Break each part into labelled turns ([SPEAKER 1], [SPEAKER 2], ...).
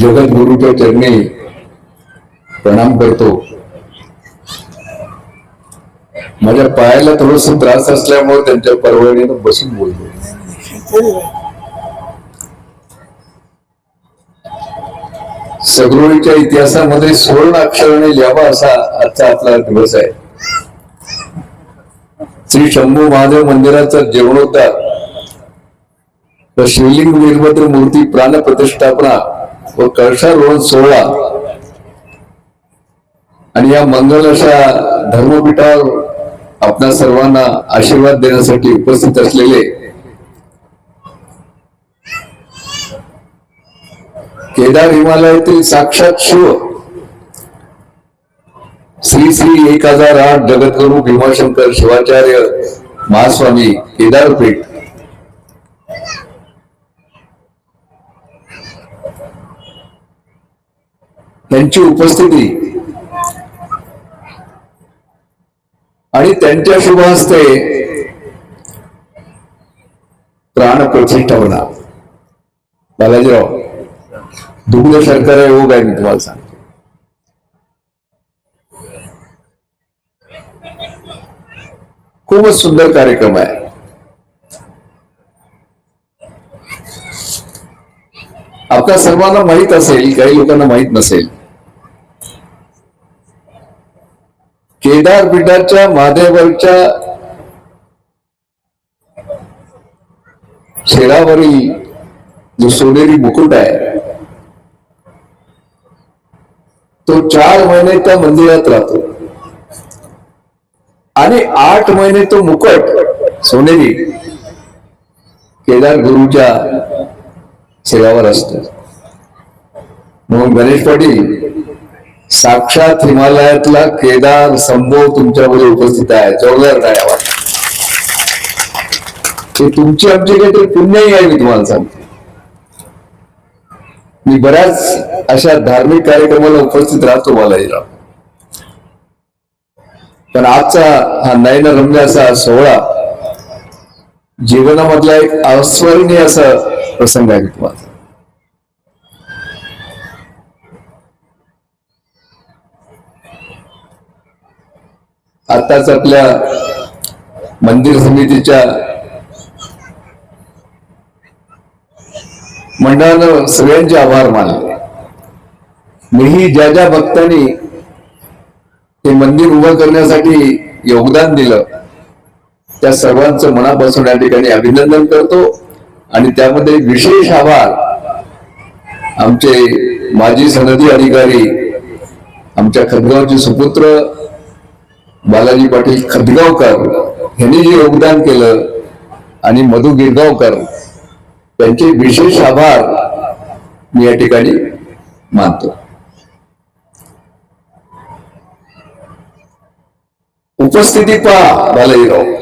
[SPEAKER 1] जगद्गुरूच्या चरणी प्रणाम करतो. माझ्या पायाला थोडस त्रास असल्यामुळे त्यांच्या परवडीनं बसून बोलतो. सगरोळीच्या इतिहासामध्ये सुवर्ण अक्षराने लिहावा असा आजचा आपला दिवस आहे. श्री शंभू महादेव मंदिराचा जीर्णोद्धार व शिवलिंग वीरभद्र मूर्ती प्राण व कळसा कळशारोहण सोहळा. आणि या मंगल अशा धर्मपीठावर आपल्या सर्वांना आशीर्वाद देण्यासाठी उपस्थित असलेले केदार हिमालयातील साक्षात शिव श्री श्री एक हजार आठ जगद्गुरु भीमाशंकर शिवाचार्य महास्वामी केदारपीठ. त्यांची उपस्थिती. आणि त्यांच्या शुभ हस्ते प्राण प्रतिष्ठापना बालाजीराव दुग्ध शर्करा योग आहे मी तुम्हाला सांगतो. खूपच सुंदर कार्यक्रम आहे. आपल्या सर्वांना माहीत असेल काही लोकांना माहीत नसेल केदार पीठाच्या महादेवरच्या शिरावरील जो सोनेरी मुकुट आहे तो चार महिने त्या मंदिरात राहतो. आणि आठ महिने तो मुकुट सोनेरी केदार गुरुच्या सेवावर असतो. म्हणून गणेश पाटील साक्षात हिमालयातला केदार संभव तुमच्यामध्ये उपस्थित आहे. जोरदार टाळ्या ते तुमची आमची काहीतरी पुण्यही आहे मी तुम्हाला सांगतो. मी बऱ्याच अशा धार्मिक कार्यक्रमाला उपस्थित राहतो बालाजीराव पण आजचा हा नयनरम्य असा सोहळा जीवनामधला एक अस्मरणीय असा प्रसंग आहे तुम्हाला आताच आपल्या मंदिर समितीच्या मंडळानं सगळ्यांचे आभार मानले. मीही ज्या ज्या भक्तांनी हे मंदिर उभं करण्यासाठी योगदान दिलं त्या सर्वांचं मनापासून या ठिकाणी अभिनंदन करतो आणि त्यामध्ये विशेष आभार आमचे माजी सनदी अधिकारी आमच्या खदगावचे सुपुत्र बालाजी पाटील खदगावकर यांनी जे योगदान केलं आणि मधु गिरगावकर त्यांचे विशेष आभार मी या ठिकाणी मानतो. उपस्थिती पहा बालाजीराव.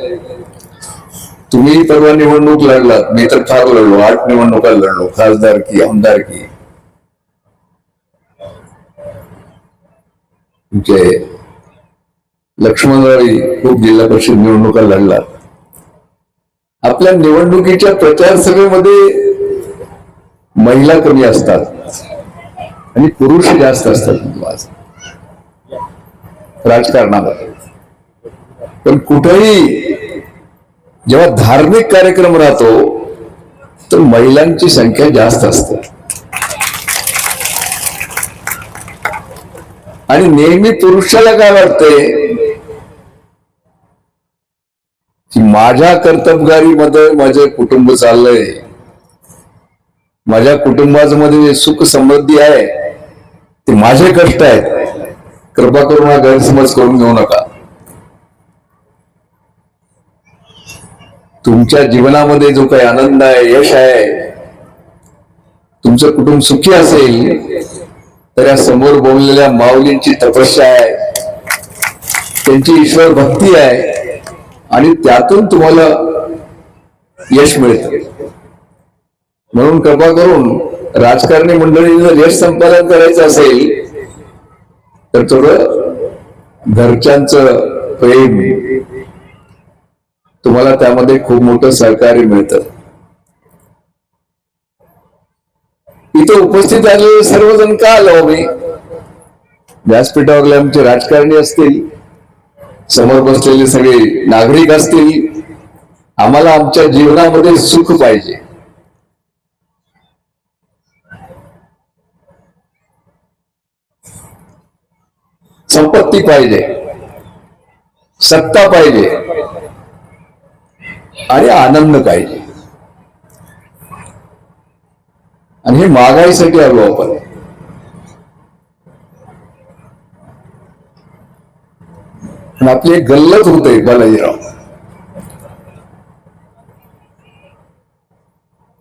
[SPEAKER 1] तुम्ही परवा निवडणूक लढलात मी तर फार लढलो आठ निवडणुका लढलो खासदार की आमदारकी तुमचे लक्ष्मणरावी खूप जिल्हा परिषद निवडणुका लढला आपल्या निवडणुकीच्या प्रचार सभेमध्ये महिला कमी असतात आणि पुरुष जास्त असतात आज. राजकारणामध्ये पण कुठेही जेव्हा धार्मिक कार्यक्रम राहतो तर महिलांची संख्या जास्त असते. आणि नेहमी पुरुषाला काय वाटते की माझ्या कर्तबगारीमध्ये माझे कुटुंब चाललंय. माझ्या कुटुंबामध्ये जे सुख समृद्धी आहे. ते माझे कष्ट आहेत. कृपा करून हा गैरसमज करून घेऊ नका. तुमच्या जीवनामध्ये जो काही आनंद आहे यश आहे तुमचं कुटुंब सुखी असेल तर या समोर बोललेल्या माऊलींची तपस्या आहे. त्यांची ईश्वर भक्ती आहे. आणि त्यातून तुम्हाला यश मिळतं. म्हणून कृपा करून राजकारणी मंडळी जर यश संपादन करायचं असेल तर थोडं घरच्यांचं प्रेम तुम्हाला त्यामध्ये खूप मोठं सहकार्य मिळतं. इथे उपस्थित आलेले सर्वजण का आलो मी व्यासपीठावरले आमचे राजकारणी असतील समोर बसलेले सगळे नागरिक असतील आम्हाला आमच्या जीवनामध्ये सुख पाहिजे. संपत्ती पाहिजे. सत्ता पाहिजे. आणि आनंद पाहिजे. आणि हे महागाईसाठी आलो आपण. पण आपली एक गल्लत होते बालाजीराव.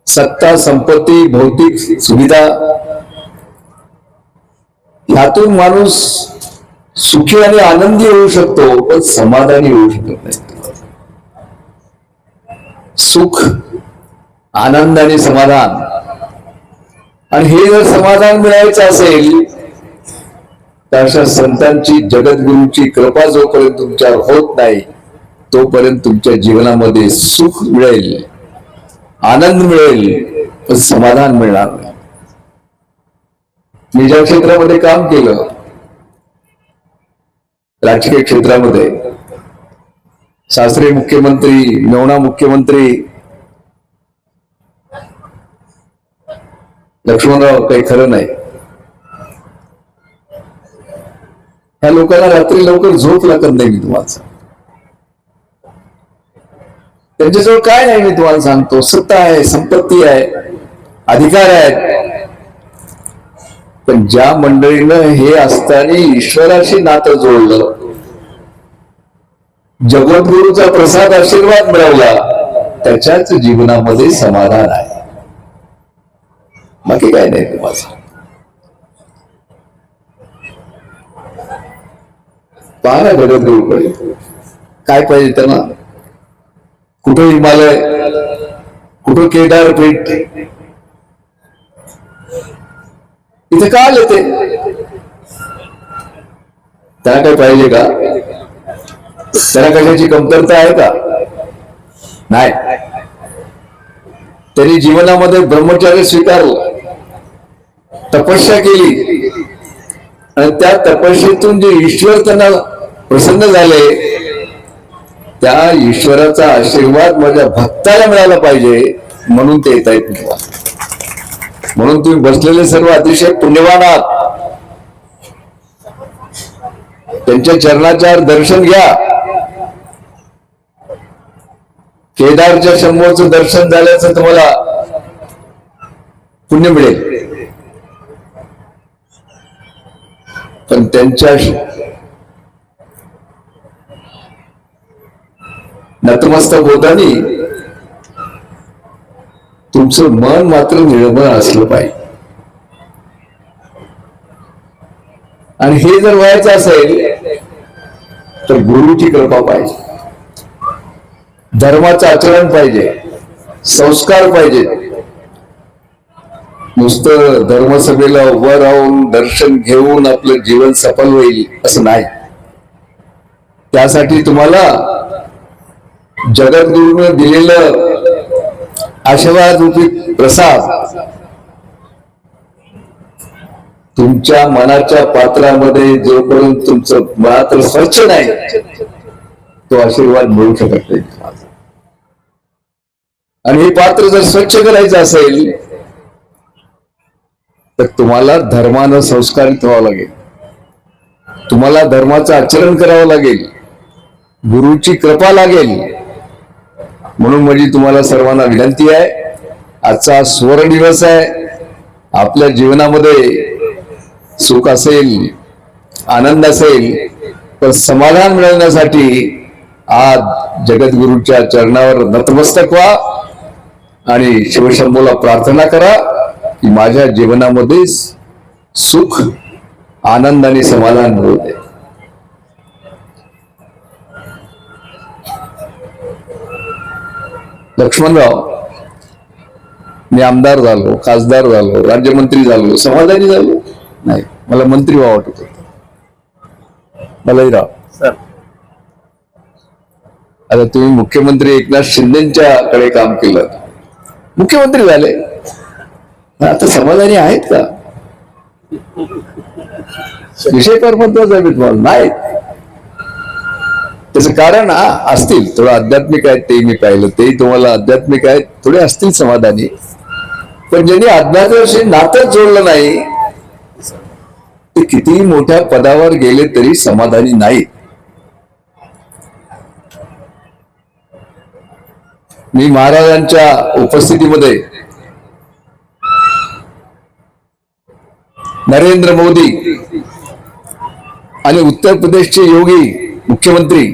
[SPEAKER 1] सत्ता संपत्ती भौतिक सुविधा ह्यातून माणूस सुखी आणि आनंदी होऊ शकतो पण समाधानी होऊ शकत नाही. सुख आनंद आणि समाधान. आणि हे जर समाधान मिळायचं असेल अशा संतांची जगद्गुरूची कृपा जोपर्यंत तुमच्यावर होत नाही तोपर्यंत तुमच्या जीवनामध्ये सुख मिळेल आनंद मिळेल पण समाधान मिळणार नाही. मी ज्या क्षेत्रामध्ये काम केलं राजकीय क्षेत्रामध्ये शास्त्रीय मुख्यमंत्री मेवणा मुख्यमंत्री लक्ष्मणराव काही खरं नाही. ह्या लोकांना रात्री लवकर झोप लागत नाही मी तुम्हाला सांगतो. त्यांच्याजवळ काय नाही मी तुम्हाला सांगतो. सत्ता आहे संपत्ती आहे अधिकार आहेत. पण ज्या मंडळीनं हे असताना ईश्वराशी नातं जोडलं जगद्गुरूचा प्रसाद आशीर्वाद मिळवला त्याच्याच जीवनामध्ये समाधान आहे. बाकी काय नाही तुम्हाला बारा पहा देऊ पडेल काय पाहिजे त्यांना? कुठं हिमालय? कुठं केदारपीठ इथे का आले ते? त्यांना काय पाहिजे का? त्यांना कशाची कमतरता आहे का? नाही. त्यांनी जीवनामध्ये ब्रह्मचार्य स्वीकारलं. तपस्या केली. आणि त्या तपस्येतून जे ईश्वर त्यांना प्रसन्न झाले. त्या ईश्वराचा आशीर्वाद माझ्या भक्ताला मिळाला पाहिजे म्हणून ते येत आहेत म्हणून तुम्ही बसलेले सर्व अतिशय पुण्यवान आहात. त्यांच्या चरणाचार दर्शन घ्या. केदारच्या शंभूचं दर्शन झाल्याचं तुम्हाला पुण्य मिळेल. पण त्यांच्या नतमस्तक होतानी तुमचं मन मात्र निर्मळ असलं पाहिजे. आणि हे जर व्हायचं असेल तर गुरुची कृपा पाहिजे. धर्माचं आचरण पाहिजे. संस्कार पाहिजे. नुसतं धर्मसभेला उभं राहून दर्शन घेऊन आपलं जीवन सफल होईल असं नाही. त्यासाठी तुम्हाला जगद्गुरूने दिलेलं आशीर्वाद रूपी प्रसाद तुमच्या मनाच्या पात्रामध्ये जोपर्यंत तुमचं मात्र स्वच्छ नाही तो आशीर्वाद मिळू शकत नाही. आणि हे पात्र जर स्वच्छ करायचं असेल तर तुम्हाला धर्मानं संस्कारित व्हावं लागेल. तुम्हाला धर्माचं आचरण करावं लागेल. गुरुची कृपा लागेल. म्हणून माझी तुम्हाला सर्वांना विनंती आहे. आजचा सुवर्ण दिवस आहे. आपल्या जीवनामध्ये सुख असेल आनंद असेल तर समाधान मिळवण्यासाठी आज जगद्गुरूच्या चरणावर नतमस्तक व्हा आणि शिवशंभूला प्रार्थना करा की माझ्या जीवनामध्ये सुख आनंद आणि समाधान मिळू दे. लक्ष्मणराव मी आमदार झालो खासदार झालो राज्यमंत्री झालो समाधानी झालो? नाही मला मंत्री व्हावं वाटत होतं. मलाही
[SPEAKER 2] सर.
[SPEAKER 1] आता तुम्ही मुख्यमंत्री एकनाथ शिंदेच्या कडे काम केलं. मुख्यमंत्री झाले. आता समाधानी आहेत का? विषय फार महत्त्वाचा आहे मी तुम्हाला नाही. त्याचं कारण हा असतील. थोडं आध्यात्मिक आहेत ते मी पाहिलं. तेही तुम्हाला आध्यात्मिक आहेत. थोडे असतील समाधानी. पण ज्यांनी अज्ञाताशी नातं जोडलं नाही ते कितीही मोठ्या पदावर गेले तरी समाधानी नाही मी महाराजांच्या उपस्थितीमध्ये नरेंद्र मोदी आणि उत्तर प्रदेशचे योगी मुख्यमंत्री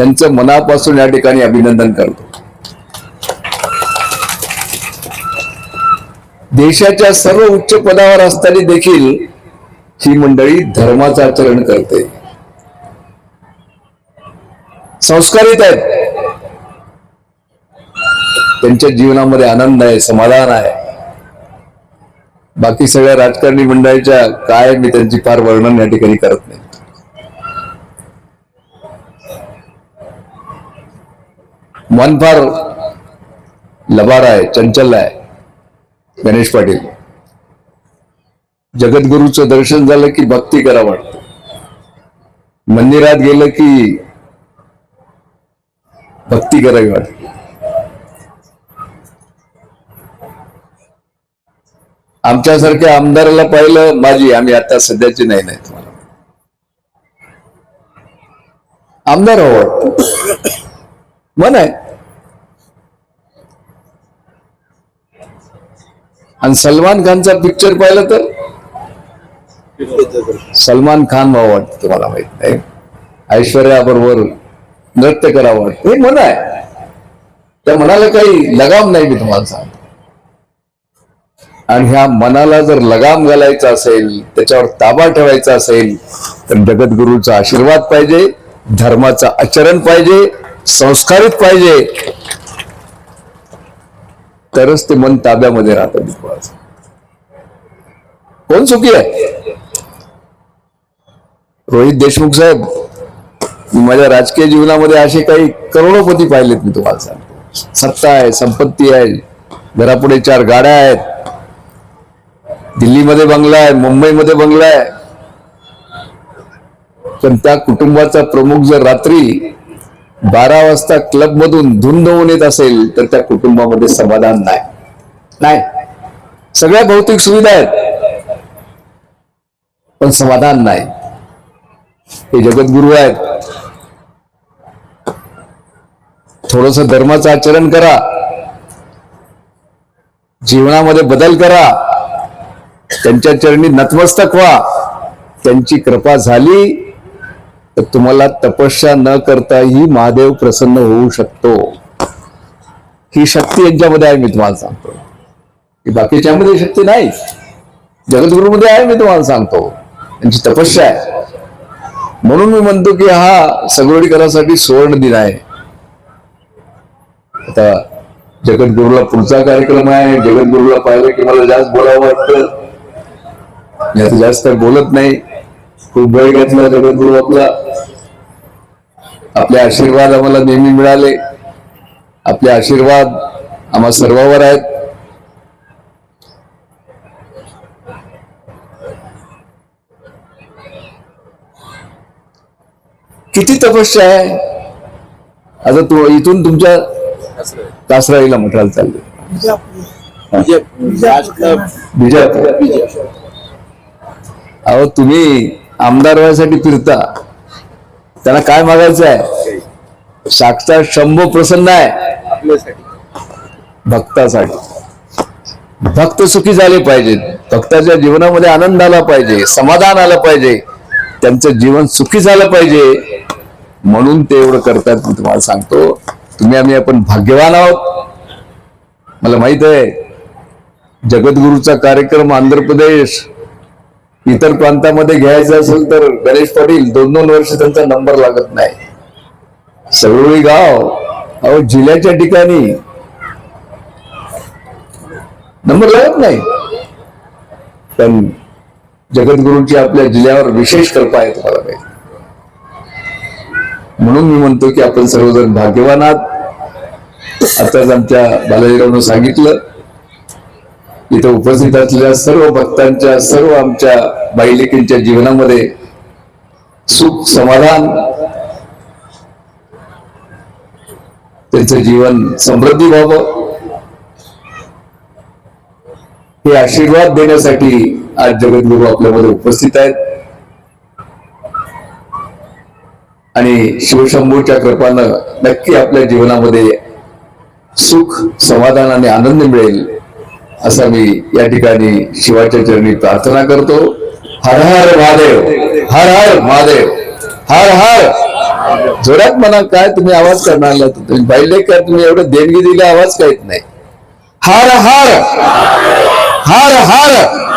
[SPEAKER 1] त्यांचं मनापासून या ठिकाणी अभिनंदन करतो. देशाच्या सर्व उच्च पदावर असताना देखील ही मंडळी धर्माचं आचरण करते. संस्कारित आहेत. त्यांच्या जीवनामध्ये आनंद आहे समाधान आहे. बाकी सगळ्या राजकारणी मंडळीच्या काय मी त्यांची फार वर्णन या ठिकाणी करत नाही. मन फार लबार आहे चंचल आहे गणेश पाटील. जगद्गुरूचं दर्शन झालं की भक्ती करा वाटतं. मंदिरात गेलं की भक्ती करावी वाटते. आमच्यासारख्या आमदाराला पाहिलं माझी आम्ही आता सध्याची नाही नाही. तुम्हाला आमदार हवं वाटतं. मन आहे. आणि सलमान खानचा पिक्चर पाहिलं तर? सलमान खान भाऊ वाटतं तुम्हाला माहीत नाही. ऐश्वर्या बरोबर नृत्य करावं वाटतं. हे मन आहे. त्या मनाला काही लगाम नाही मी तुम्हाला सांगतो. आणि ह्या मनाला जर लगाम घालायचा असेल त्याच्यावर ताबा ठेवायचा असेल तर जगद्गुरूचा आशीर्वाद पाहिजे धर्माचं आचरण पाहिजे संस्कारित पाहिजे. तरच ते मन ताब्यामध्ये राहतं कोण चुकी आहे? रोहित देशमुख साहेब माझ्या राजकीय जीवनामध्ये असे काही करोडोपती पाहिलेत मी तुम्हाला सांगतो. सत्ता आहे संपत्ती आहे घरापुढे चार गाड्या आहेत. दिल्लीमध्ये बंगला आहे मुंबईमध्ये बंगला आहे. पण त्या कुटुंबाचा प्रमुख जर रात्री बारा वाजता क्लब मधून धुंद होऊन येत असेल तर त्या कुटुंबामध्ये समाधान नाही. नाही. सगळ्या भौतिक सुविधा आहेत. पण समाधान नाही. हे जगद्गुरु आहेत. थोडस धर्माचं आचरण करा. जीवनामध्ये बदल करा. त्यांच्या चरणी नतमस्तक व्हा. त्यांची कृपा झाली. तर तुम्हाला तपस्या न करताही महादेव प्रसन्न होऊ शकतो. ही शक्ती यांच्यामध्ये आहे मी तुम्हाला सांगतो. की बाकीच्यामध्ये शक्ती नाही. जगद्गुरूमध्ये आहे मी तुम्हाला सांगतो. त्यांची तपस्या आहे. म्हणून मी म्हणतो की हा सगोडीकरासाठी सुवर्ण दिन आहे. आता जगद्गुरूला पुढचा कार्यक्रम आहे. जगद्गुरूला पाहिलं की मला जास्त बोलावं वाटतं. जास्त जास्त बोलत नाही. खूप वेळ घेतला जगद्गुरू आपला आपले आशीर्वाद आम्हाला नेहमी मिळाले. आपले आशीर्वाद आम्हा सर्वांवर आहेत. किती तपस्या आहे. आता तू इथून तुमच्या कासराईला मठाला चालले. बिजापूर अहो तुम्ही आमदार व्हायसाठी फिरता. त्यांना काय मागायचं आहे? साक्षात शंभू प्रसन्न आहे. भक्तासाठी. भक्त सुखी झाले पाहिजेत भक्ताच्या जीवनामध्ये आनंद आला पाहिजे. समाधान आलं पाहिजे. त्यांचं जीवन सुखी झालं पाहिजे. म्हणून ते एवढं करतात मी तुम्हाला सांगतो. तुम्ही आम्ही आपण भाग्यवान आहोत. मला माहीत आहे जगद्गुरूचा कार्यक्रम आंध्र प्रदेश इतर प्रांतामध्ये घ्यायचं असेल तर गणेश पाटील दोन दोन वर्ष त्यांचा नंबर लागत नाही. सगळी गाव अहो जिल्ह्याच्या ठिकाणी नंबर लागत नाही. पण जगद्गुरूंची आपल्या जिल्ह्यावर विशेष कृपा आहे तुम्हाला काही म्हणून मी म्हणतो की आपण सर्वजण भाग्यवान आहात. आताच आमच्या बालाजीरावनं सांगितलं इथं उपस्थित असलेल्या सर्व भक्तांच्या सर्व आमच्या बाईलेकींच्या जीवनामध्ये सुख समाधान त्यांचं जीवन समृद्धी व्हावं. हे आशीर्वाद देण्यासाठी आज जगद्गुरू आपल्यामध्ये उपस्थित आहेत. आणि शिवशंभूच्या कृपानं नक्की आपल्या जीवनामध्ये सुख समाधान आणि आनंद मिळेल. असा मी या ठिकाणी शिवाच्या चरणी प्रार्थना करतो. हर हर महादेव हर हर महादेव हर हर. जोरात म्हणा काय तुम्ही आवाज करणार तुम्ही पाहिले काय तुम्ही एवढं देणगी दिली आवाज काहीत नाही. हर हर हर हर.